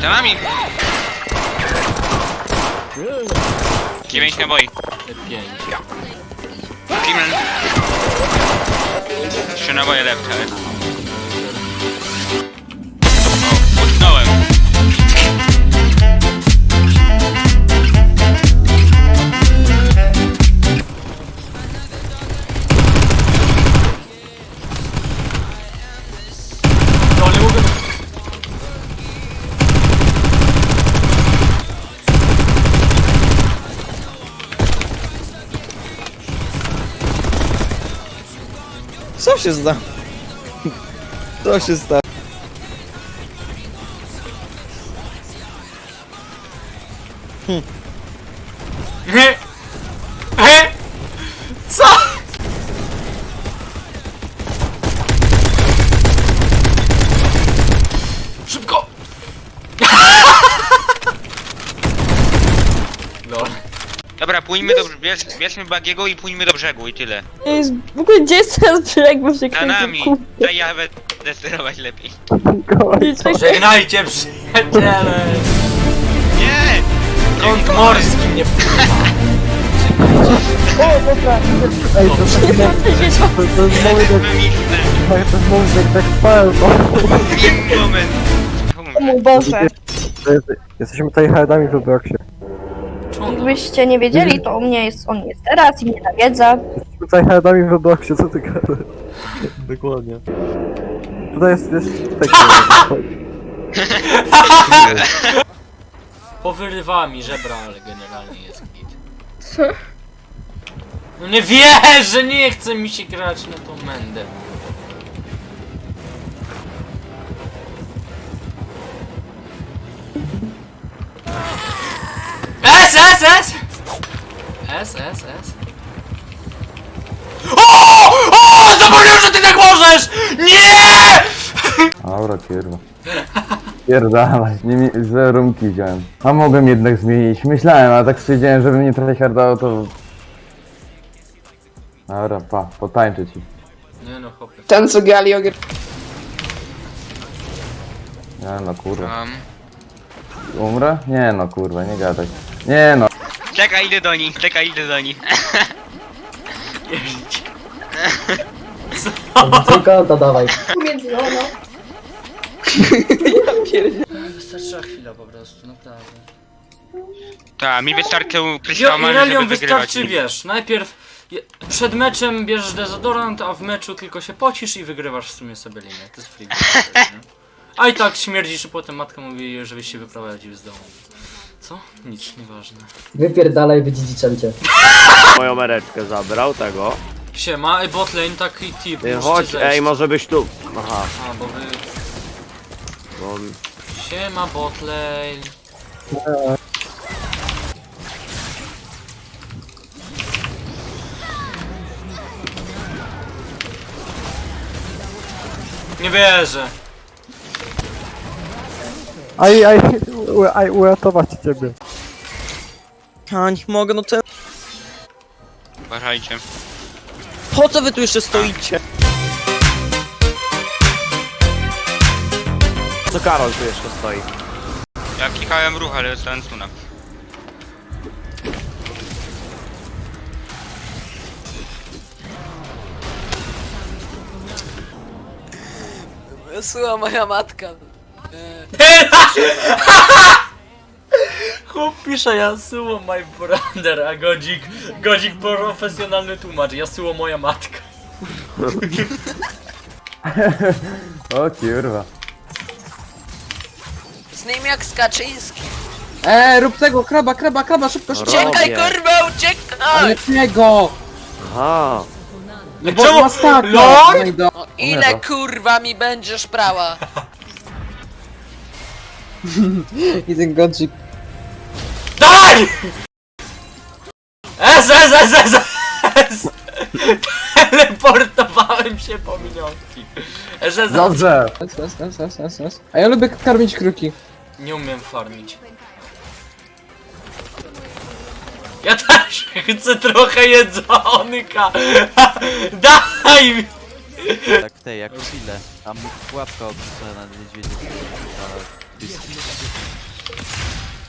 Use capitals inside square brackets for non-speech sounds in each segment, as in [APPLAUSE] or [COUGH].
Za nami! 9 naboi. Te pięć. Cleveland. 3 naboje lepsze, Co się sta? Co się sta? He? He? Co? Szybko! Dobra, płyńmy do... Bierz, bierzmy bagiego i płyńmy do brzegu i tyle. Jest, w ogóle gdzie jest teraz brzeg, bo się Za nami! Daj ja będę sterować lepiej. Czekaj, [LAUGHS] Żegnajcie przyjaciele! Nie! Trąd morski mnie [LAUGHS] O, dobra! Ej, to taki nie się to, to jest moment jak, Mimiczne. to jest moment jak tak pełno. Wiem moment. O mój Boże. To jest- Jesteśmy tutaj herdami w Robloxie. Jakbyście nie wiedzieli, to u mnie jest, on jest teraz i mnie nawiedza. Tutaj herdami w Robloxie, co ty gadasz? Dokładnie. Tutaj jest, jest taki... [LAUGHS] Powyrywała mi żebra, ale generalnie jest git. Co? No nie wierzę, nie chce mi się grać na tą mędę. S, S, S! S, S. O! O! Zapomniałem, że ty tak możesz! Nie! Aura kurwa. Pierdalaj, nie mi... złe rumki wziąłem. A mogłem jednak zmienić. Myślałem, ale tak stwierdziłem, żebym nie trochę hardało to... Dobra, pa, potańczę ci. Nie no, chłopie. Ten co Gali ogry... Nie no kurwa. Um, Umrę? Nie no kurwa, nie gadaj. Nie no. czekaj, idę do nich, czekaj, idę do nich. Wystarczyła chwila po prostu, naprawdę. Tak, mi wystarczył Irelion żeby wygrywać. wystarczy, wiesz, najpierw je- przed meczem bierzesz dezodorant, a w meczu tylko się pocisz i wygrywasz w sumie sobie linię. To jest free. game, nie? A i tak śmierdzisz, a potem matka mówi, żebyś się wyprowadził z domu. Co? Nic, nieważne. Wypierdalaj, wydziedziczam cię. Moją mereczkę zabrał tego. Siema, ej, botlane, taki tip, Ty, musicie chodź, zejść. ej, może byś tu. Aha, A, bo wy... bo... Siema, botlane. Nie wierzę. Aj, aj, u- aj, uratować ciebie. Ja nie mogę, no to... Uważajcie. Po co wy tu jeszcze stoicie? Co Karol tu jeszcze stoi? Ja klikałem ruch, ale dostałem stuna. Słucha moja matka. [LAUGHS] Chłop pisze Yasuo my brother, a Godzik, Godzik profesjonalny tłumacz, Yasuo moja matka. [LAUGHS] O kurwa. Z nim jak Skaczyński. Eee, rób tego, kraba, kraba, kraba, szybko, szybko. Uciekaj Robię. kurwa, uciekaj! Ale czego? Aha, No bo Czemu? ma staka. Lord? No i do... No, ile kurwa mi będziesz prała? I ten godzik. Daj! S, S, S, S, S! Teleportowałem się po minionki. S, S, S. Dobrze. S, S, S, S, S, S. A ja lubię karmić kruki. Nie umiem farmić. Ja też chcę trochę jedzonka. [LAUGHS] Daj mi! [LAUGHS] Tak w tej, jak w chwilę. Tam pułapka opisana na niedźwiedzie.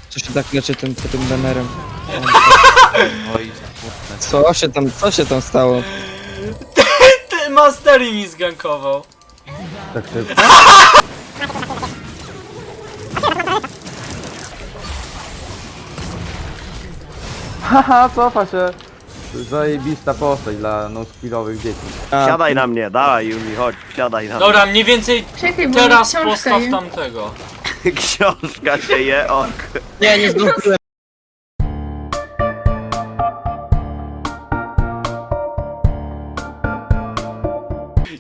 Co się tak leczy tym, tym banerem? [LAUGHS] Co się tam, co się tam stało? Ty, Mastery mi zgankował. Tak szybko? Haha, cofa się. Zajebista postać dla no-skillowych dzieci. Siadaj na mnie, dawaj Yumi, chodź, siadaj na Dobra, mniej więcej Czekaj, bo teraz książka postaw tamtego. mnie. [LAUGHS] Książka się je, ok. Nie, nie zdążyłem.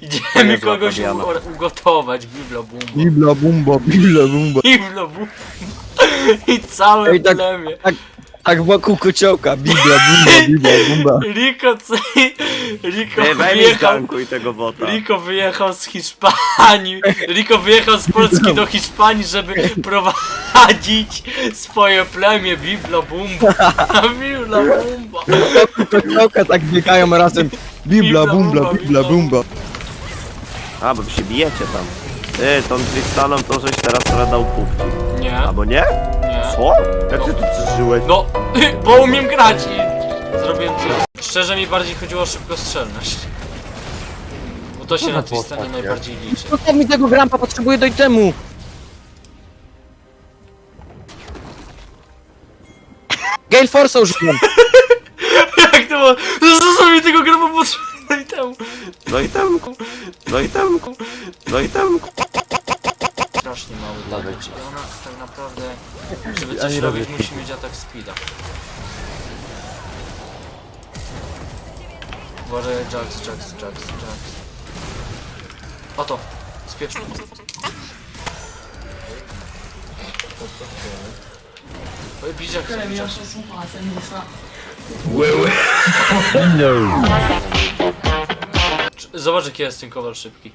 Idziemy kogoś u- ugotować, biblo bumbo. Bibla bumba, bibla bumba. Biblo bumbo. [LAUGHS] I całe Ej, tak- plemię. Tak wokół kociołka, bibla bumba, bibla bumba. [LAUGHS] Riko, co... Riko weź mi wyjechał... zgankuj tego bota. Riko wyjechał z Hiszpanii. Riko wyjechał z Polski do Hiszpanii, żeby prowadzić swoje plemię Biblo Bumbo. [LAUGHS] Biblo Bumbo. Wokół kociołka tak biegają razem. Bibla bumba, bibla bumba. A, bo wy się bijecie tam. Ty, tą Tristaną to żeś teraz trochę dał pupki. Nie, Albo nie? nie. Co? Jak ty tu przeżyłeś? No, [LAUGHS] bo umiem grać i zrobiłem coś. Szczerze mi bardziej chodziło o szybkostrzelność. Bo to się na Tristanie najbardziej liczy. Zostaw mi tego grampa, potrzebuję do itemu. Gale Force użyłem. [LAUGHS] Jak to było? Zostaw mi tego i temu. No i tam, no i tam, no i tam. Strasznie mały damage. I ona tak naprawdę, żeby Ja coś nie robić, musi mieć atak speeda. Uważaj, Jax, Jax, Jax, Jax. Oto, spiecz. Oj, Bizak, Bizak. Cz- Zobacz jaki jest ten kowal szybki.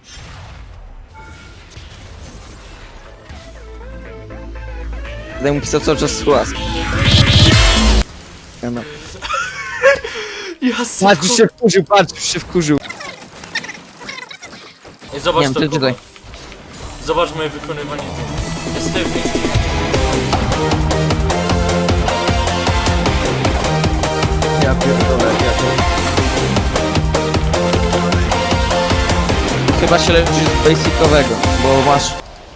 Będę mu pisał cały czas słuchas. No. [LAUGHS] Ja Patrz, już się wkurzył, patrz, już się wkurzył. Ej, zobacz Nie wiem, to ty kowal. czytaj. Zobacz moje wykonywanie. Jest sztywny. Ja pierdolę, ja to... Chyba się leczysz z basicowego, bo masz...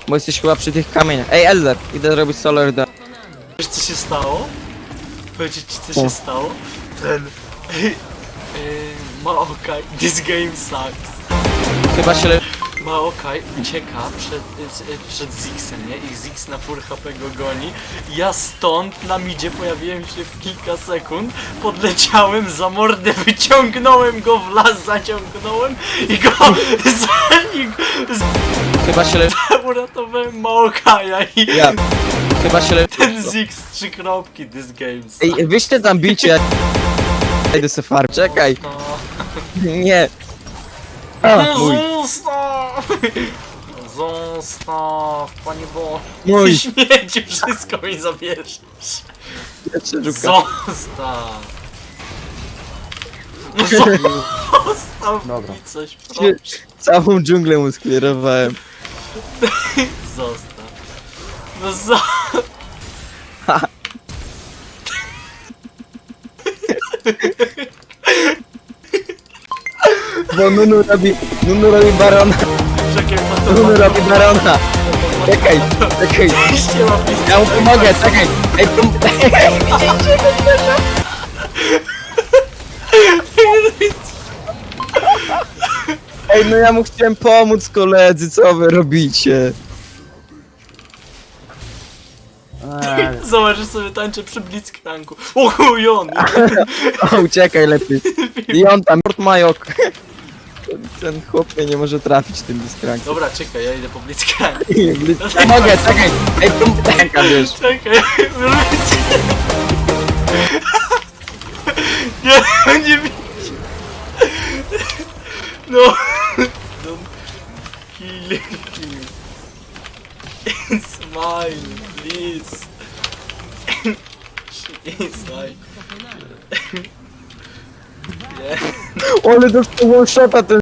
Bo jesteś chyba przy tych kamieniach. Ej, Elder, idę zrobić solar da. Wiesz co się stało? Powiedzieć ci co się stało? Ten... [LAUGHS] Yy, Maokaj, this game sucks. Chyba się le... Maokaj ucieka przed, y, przed Zixem, nie? I Zix na full HP go goni. Ja stąd na midzie pojawiłem się w kilka sekund, podleciałem za mordę, [LAUGHS] wyciągnąłem go w las, zaciągnąłem i go [LAUGHS] z, i go, Chyba się le... z, uratowałem Maokaja i Ja. Chyba się le... ten Zix trzy kropki, this game. Ej, wyście tam bicie. Idę se farm. Czekaj. No. Nie. [LAUGHS] Mój. zostaw! [LAUGHS] Zostaw, panie bo... Mój. [LAUGHS] Śmieci, wszystko mi zabierzesz. Zostaw! No [LAUGHS] zostaw Dobra. mi coś, proszę. Całą dżunglę mu sklierowałem. Zostaw. No za... Bo Nunu robi... Nunu robi barona. Nunu robi barona. Czekaj, czekaj. Ja mu pomogę, czekaj. Ej, pom... Ej, no ja mu chciałem pomóc koledzy, co wy robicie? [LAUGHS] Zobacz, że sobie tańczę przy Blitzcranku. O chuj, on! [LAUGHS] O, uciekaj lepiej. I on tam, Majok. Ten chłop mnie nie może trafić tym dyskrankiem. Dobra, czekaj, ja idę po Blitzcranku. [LAUGHS] Pomogę, czekaj. Ej. Czekaj, wiesz. Czekaj, wróć. [LAUGHS] Nie, nie widzisz. No. Don't kill him. Smile, please. Smile. Ale dostał one shota ten